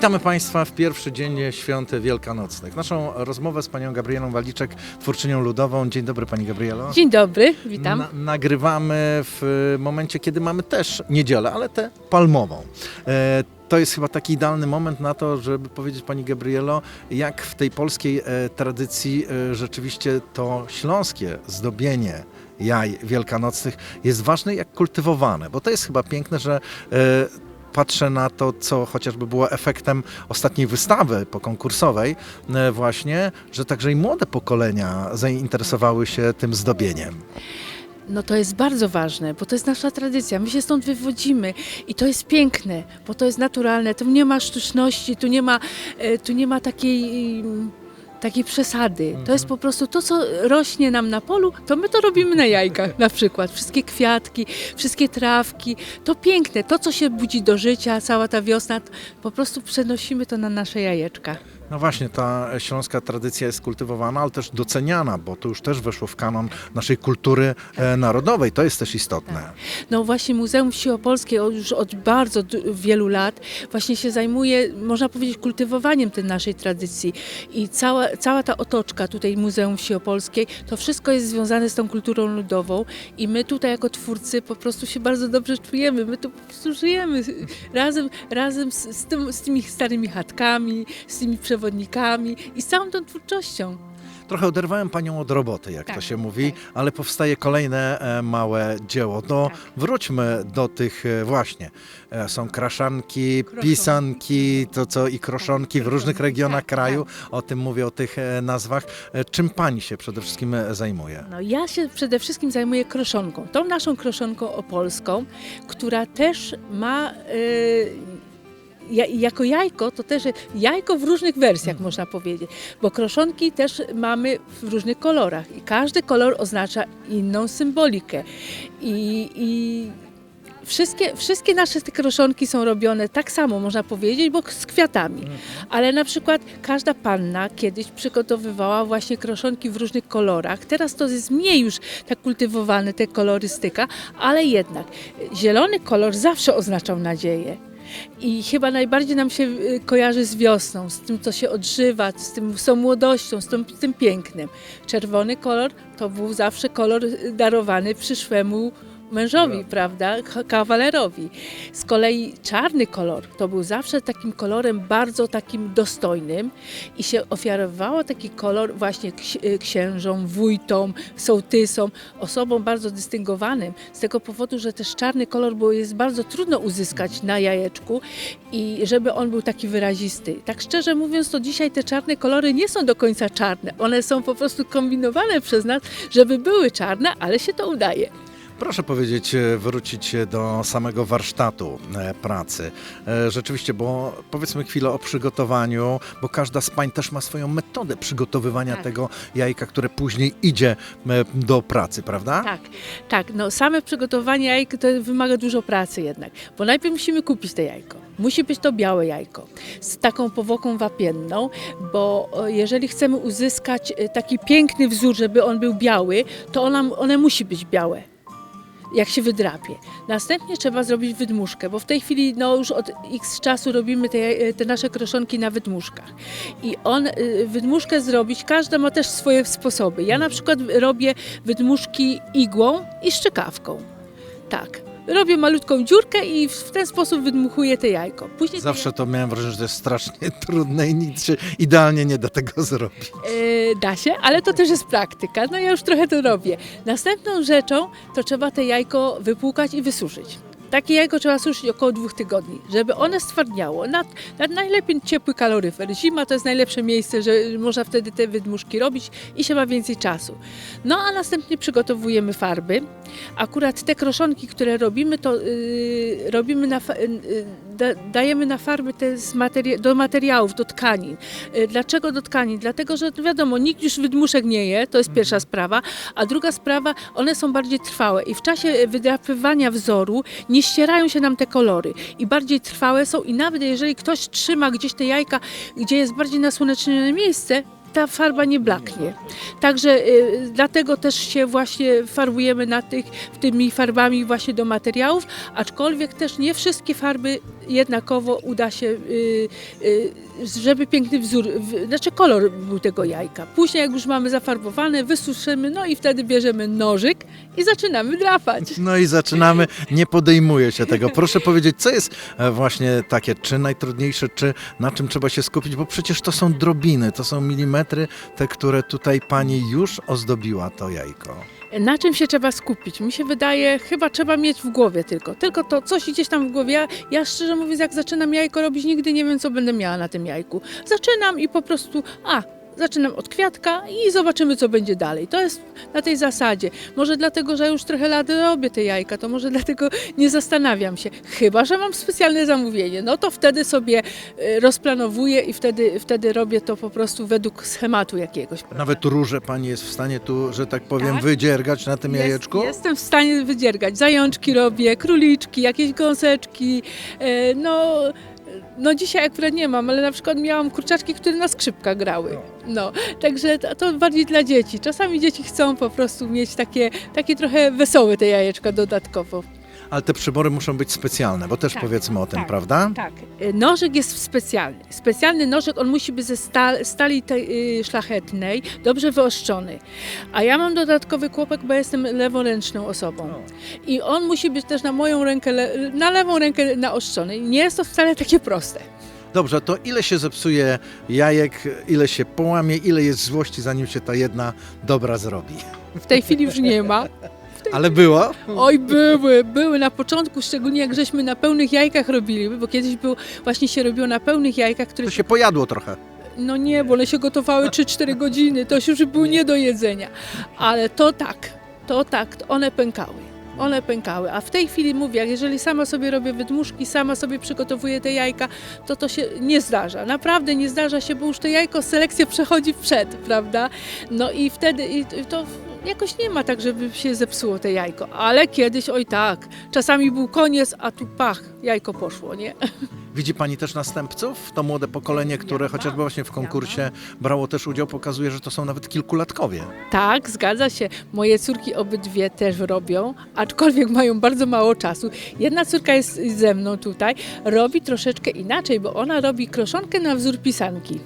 Witamy Państwa w pierwszy dzień świąt wielkanocnych. Naszą rozmowę z panią Gabrielą Waliczek, twórczynią ludową. Dzień dobry Pani Gabrielo. Dzień dobry, witam. Na, nagrywamy w momencie, kiedy mamy też niedzielę, ale tę palmową. E, to jest chyba taki idealny moment na to, żeby powiedzieć Pani Gabrielo, jak w tej polskiej e, tradycji e, rzeczywiście to śląskie zdobienie jaj wielkanocnych jest ważne, jak kultywowane, bo to jest chyba piękne, że e, patrzę na to, co chociażby było efektem ostatniej wystawy pokonkursowej e, właśnie, że także i młode pokolenia zainteresowały się tym zdobieniem. No to jest bardzo ważne, bo to jest nasza tradycja. My się stąd wywodzimy i to jest piękne, bo to jest naturalne. Tu nie ma sztuczności, tu nie ma, e, tu nie ma takiej. Takiej przesady. To jest po prostu to, co rośnie nam na polu, to my to robimy na jajkach na przykład. Wszystkie kwiatki, wszystkie trawki. To piękne. To, co się budzi do życia, cała ta wiosna, po prostu przenosimy to na nasze jajeczka. No właśnie, ta śląska tradycja jest kultywowana, ale też doceniana, bo to już też weszło w kanon naszej kultury e, narodowej. To jest też istotne. No właśnie Muzeum Wsi Opolskiej od- już od bardzo wielu lat właśnie się zajmuje, można powiedzieć, kultywowaniem tej naszej tradycji. I cała, cała ta otoczka tutaj Muzeum Wsi Opolskiej, to wszystko jest związane z tą kulturą ludową i my tutaj jako twórcy po prostu się bardzo dobrze czujemy. My tu po prostu żyjemy razem, razem z, z, tym, z tymi starymi chatkami, z tymi przewodnikami i z całą tą twórczością. Trochę oderwałem panią od roboty, jak to Tak, się mówi, ale powstaje kolejne e, małe dzieło. No Tak. wróćmy do tych e, właśnie. E, Są kraszanki, Kroszonki. pisanki, to co i kroszonki w różnych regionach tak, kraju. O tym mówię, o tych e, nazwach. E, Czym pani się przede wszystkim zajmuje? No, ja się przede wszystkim zajmuję kroszonką. Tą naszą kroszonką opolską, która też ma. Jako jajko, to też jajko w różnych wersjach można powiedzieć, bo kroszonki też mamy w różnych kolorach i każdy kolor oznacza inną symbolikę. I, i wszystkie, wszystkie nasze te kroszonki są robione tak samo, można powiedzieć, bo z kwiatami. Ale na przykład każda panna kiedyś przygotowywała właśnie kroszonki w różnych kolorach. Teraz to jest mniej już tak kultywowane, te kolorystyka, ale jednak zielony kolor zawsze oznaczał nadzieję. I chyba najbardziej nam się y, kojarzy z wiosną, z tym, co się odżywa, z, tym, z tą młodością, z tym, z tym. Czerwony kolor to był zawsze kolor y, darowany przyszłemu mężowi, prawda, Ka- kawalerowi. Z kolei czarny kolor to był zawsze takim kolorem bardzo takim dostojnym i się ofiarowało taki kolor właśnie y, księżom, wójtom, sołtysom, osobom bardzo dystyngowanym z tego powodu, że też czarny kolor bo jest bardzo trudno uzyskać na jajeczku i żeby on był taki wyrazisty. Tak szczerze mówiąc, to dzisiaj te czarne kolory nie są do końca czarne. One są po prostu kombinowane przez nas, żeby były czarne, ale się to udaje. Proszę powiedzieć, e, wrócić do samego warsztatu e, pracy. E, Rzeczywiście, bo powiedzmy chwilę o przygotowaniu, bo każda z pań też ma swoją metodę przygotowywania Tak. tego jajka, które później idzie do pracy, prawda? Tak, tak. No, same przygotowanie jajka to wymaga dużo pracy jednak, bo najpierw musimy kupić te jajko. Musi być to białe jajko z taką powłoką wapienną, bo jeżeli chcemy uzyskać taki piękny wzór, żeby on był biały, to ona, one musi być białe jak się wydrapie. Następnie trzeba zrobić wydmuszkę, bo w tej chwili no, już od x czasu robimy te, te nasze kroszonki na wydmuszkach. I on, y, wydmuszkę zrobić, każda ma też swoje sposoby. Ja na przykład robię wydmuszki igłą i szczekawką. Tak. Robię malutką dziurkę i w ten sposób wydmuchuję te jajko. Później Zawsze to miałem wrażenie, że to jest strasznie trudne i nic się idealnie nie da tego zrobić. E, da się, ale to też jest praktyka. No ja już trochę to robię. Następną rzeczą to trzeba te jajko wypłukać i wysuszyć. Takie jajko trzeba suszyć około dwóch tygodni, żeby one stwardniało. Na, na najlepiej ciepły kaloryfer. Zima to jest najlepsze miejsce, że można wtedy te wydmuszki robić i się ma więcej czasu. No a następnie przygotowujemy farby. Akurat te kroszonki, które robimy, to yy, robimy na, yy, dajemy na farby te z materia- do materiałów, do tkanin. Yy, Dlaczego do tkanin? Dlatego, że wiadomo, nikt już wydmuszek nie je, to jest pierwsza sprawa, a druga sprawa, one są bardziej trwałe i w czasie wydrapywania wzoru nie ścierają się nam te kolory i bardziej trwałe są i nawet jeżeli ktoś trzyma gdzieś te jajka, gdzie jest bardziej nasłonecznione miejsce, ta farba nie blaknie. Także y, dlatego też się właśnie farbujemy na tych, tymi farbami właśnie do materiałów, aczkolwiek też nie wszystkie farby jednakowo uda się, y, y, żeby piękny wzór, znaczy kolor był tego jajka. Później jak już mamy zafarbowane, wysuszymy, no i wtedy bierzemy nożyk i zaczynamy drapać. No i zaczynamy, nie podejmuje się tego. Proszę powiedzieć, co jest e, właśnie takie, czy najtrudniejsze, czy na czym trzeba się skupić, bo przecież to są drobiny, to są milimetry, te, które tutaj pani już ozdobiła to jajko. Na czym się trzeba skupić? Mi się wydaje, chyba trzeba mieć w głowie tylko. Tylko to coś gdzieś tam w głowie. Ja, ja szczerze mówiąc, jak zaczynam jajko robić, nigdy nie wiem, co będę miała na tym jajku. Zaczynam i po prostu, a, zaczynam od kwiatka i zobaczymy, co będzie dalej. To jest na tej zasadzie. Może dlatego, że już trochę lat robię te jajka, to może dlatego nie zastanawiam się. Chyba, że mam specjalne zamówienie, no to wtedy sobie y, rozplanowuję i wtedy, wtedy robię to po prostu według schematu jakiegoś. prawda? Nawet róże pani jest w stanie tu, że tak powiem, Tak. wydziergać na tym Jest- jajeczku? Jestem w stanie wydziergać. Zajączki robię, króliczki, jakieś gąseczki. e, No, no dzisiaj akurat nie mam, ale na przykład miałam kurczaczki, które na skrzypkach grały. No, także to, to bardziej dla dzieci. Czasami dzieci chcą po prostu mieć takie, takie trochę wesołe te jajeczka dodatkowo. Ale te przybory muszą być specjalne, bo też Tak, powiedzmy o tym, tak, prawda? Tak. E, Nożyk jest specjalny. Specjalny nożyk, on musi być ze sta- stali tej, y, szlachetnej, dobrze wyoszczony. A ja mam dodatkowy kłopot, bo jestem leworęczną osobą. I on musi być też na moją rękę, na lewą rękę naoszczony. Nie jest to wcale takie proste. Dobrze, to ile się zepsuje jajek, ile się połamie, ile jest złości, zanim się ta jedna dobra zrobi? W tej chwili już nie ma. Ale było? Oj, były, były na początku, szczególnie jak żeśmy na pełnych jajkach robili, bo kiedyś było, właśnie się robiło na pełnych jajkach, które To się pojadło trochę. No nie, bo one się gotowały 3-4 godziny, to już były nie do jedzenia. Ale to tak, to tak, to one pękały. One pękały, a w tej chwili mówię, jak jeżeli sama sobie robię wydmuszki, sama sobie przygotowuję te jajka, to to się nie zdarza. Naprawdę nie zdarza się, bo już to jajko selekcję przechodzi przed, prawda? No i wtedy i to jakoś nie ma tak, żeby się zepsuło te jajko. Ale kiedyś, oj tak, czasami był koniec, a tu pach, jajko poszło, nie? Widzi Pani też następców? To młode pokolenie, które chociażby właśnie w konkursie brało też udział, pokazuje, że to są nawet kilkulatkowie. Tak, zgadza się. Moje córki obydwie też robią, aczkolwiek mają bardzo mało czasu. Jedna córka jest ze mną tutaj, robi troszeczkę inaczej, bo ona robi kroszonkę na wzór pisanki.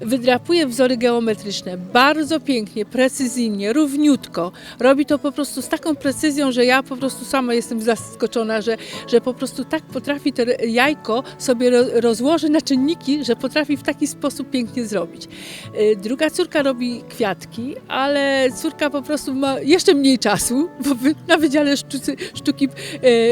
Wydrapuje wzory geometryczne bardzo pięknie, precyzyjnie, równiutko. Robi to po prostu z taką precyzją, że ja po prostu sama jestem zaskoczona, że, że po prostu tak potrafi to jajko sobie ro- rozłoży na czynniki, że potrafi w taki sposób pięknie zrobić. Y, Druga córka robi kwiatki, ale córka po prostu ma jeszcze mniej czasu, bo na Wydziale Sztucy, Sztuki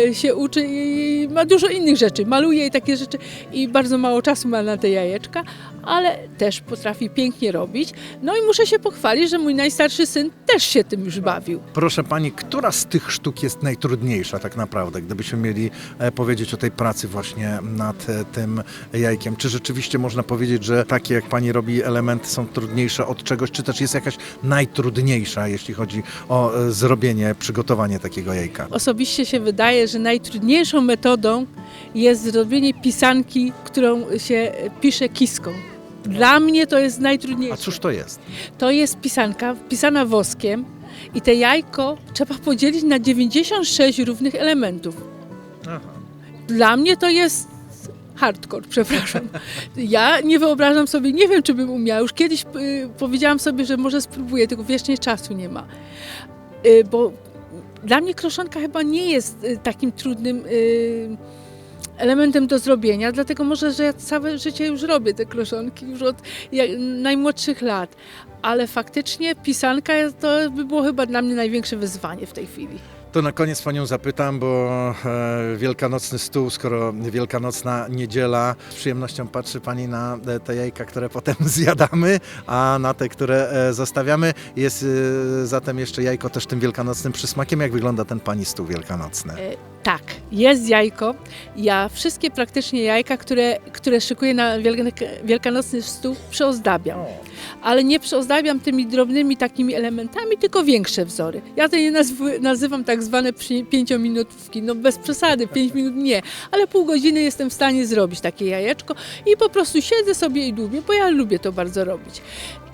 e, się uczy i ma dużo innych rzeczy. Maluje i takie rzeczy i bardzo mało czasu ma na te jajeczka, ale też potrafi pięknie robić. No i muszę się pochwalić, że mój najstarszy syn też się tym już bawił. Proszę Pani, która z tych sztuk jest najtrudniejsza tak naprawdę, gdybyśmy mieli e, powiedzieć o tej pracy właśnie nad e, tym jajkiem? Czy rzeczywiście można powiedzieć, że takie jak Pani robi elementy są trudniejsze od czegoś, czy też jest jakaś najtrudniejsza, jeśli chodzi o e, zrobienie, przygotowanie takiego jajka? Osobiście się wydaje, że najtrudniejszą metodą jest zrobienie pisanki, którą się pisze kiską. Dla mnie to jest A najtrudniejsze. cóż to jest? To jest pisanka pisana woskiem i te jajko trzeba podzielić na 96 równych elementów. Dla mnie to jest hardcore, przepraszam. Ja nie wyobrażam sobie, nie wiem czy bym umiała. Już kiedyś y, powiedziałam sobie, że może spróbuję, tylko wiecznie czasu nie ma. Y, bo dla mnie kroszonka chyba nie jest y, takim trudnym y, elementem do zrobienia, dlatego może, że ja całe życie już robię te kroszonki, już od jak, najmłodszych lat. Ale faktycznie pisanka to by było chyba dla mnie największe wyzwanie w tej chwili. To na koniec Panią zapytam, bo e, wielkanocny stół, skoro wielkanocna niedziela, z przyjemnością patrzy Pani na e, te jajka, które potem zjadamy, a na te, które e, zostawiamy. Jest zatem jeszcze jajko też tym wielkanocnym przysmakiem. Jak wygląda ten Pani stół wielkanocny? Tak, jest jajko. Ja wszystkie praktycznie jajka, które, które szykuję na wielka- wielkanocny stół, przyozdabiam. Ale nie przyozdabiam tymi drobnymi takimi elementami, tylko większe wzory. Ja to nazw- nazywam tak zwane pięciominutówki. No bez przesady, pięć minut nie. Ale pół godziny jestem w stanie zrobić takie jajeczko i po prostu siedzę sobie i dłubię, bo ja lubię to bardzo robić.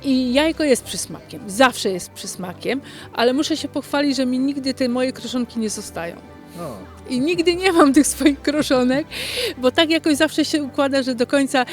I jajko jest przysmakiem, zawsze jest przysmakiem, ale muszę się pochwalić, że mi nigdy te moje kroszonki nie zostają. O. I nigdy nie mam tych swoich kroszonek, bo tak jakoś zawsze się układa, że do końca e,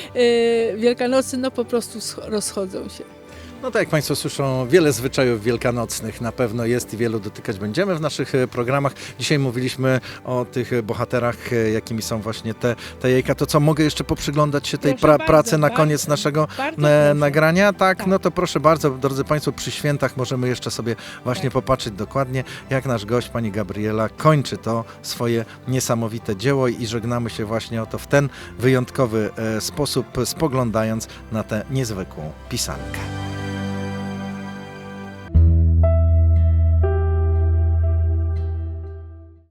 Wielkanocy no po prostu rozchodzą się. No tak jak Państwo słyszą, wiele zwyczajów wielkanocnych na pewno jest i wielu dotykać będziemy w naszych e, programach. Dzisiaj mówiliśmy o tych bohaterach, e, jakimi są właśnie te, te jajka. To co, mogę jeszcze poprzyglądać się tej pra, bardzo, pracy na bardzo, koniec naszego e, nagrania? Tak, Tak. no to proszę bardzo, drodzy Państwo, przy świętach możemy jeszcze sobie właśnie Tak. popatrzeć dokładnie, jak nasz gość, pani Gabriela, kończy to swoje niesamowite dzieło i żegnamy się właśnie oto w ten wyjątkowy sposób, spoglądając na tę niezwykłą pisankę.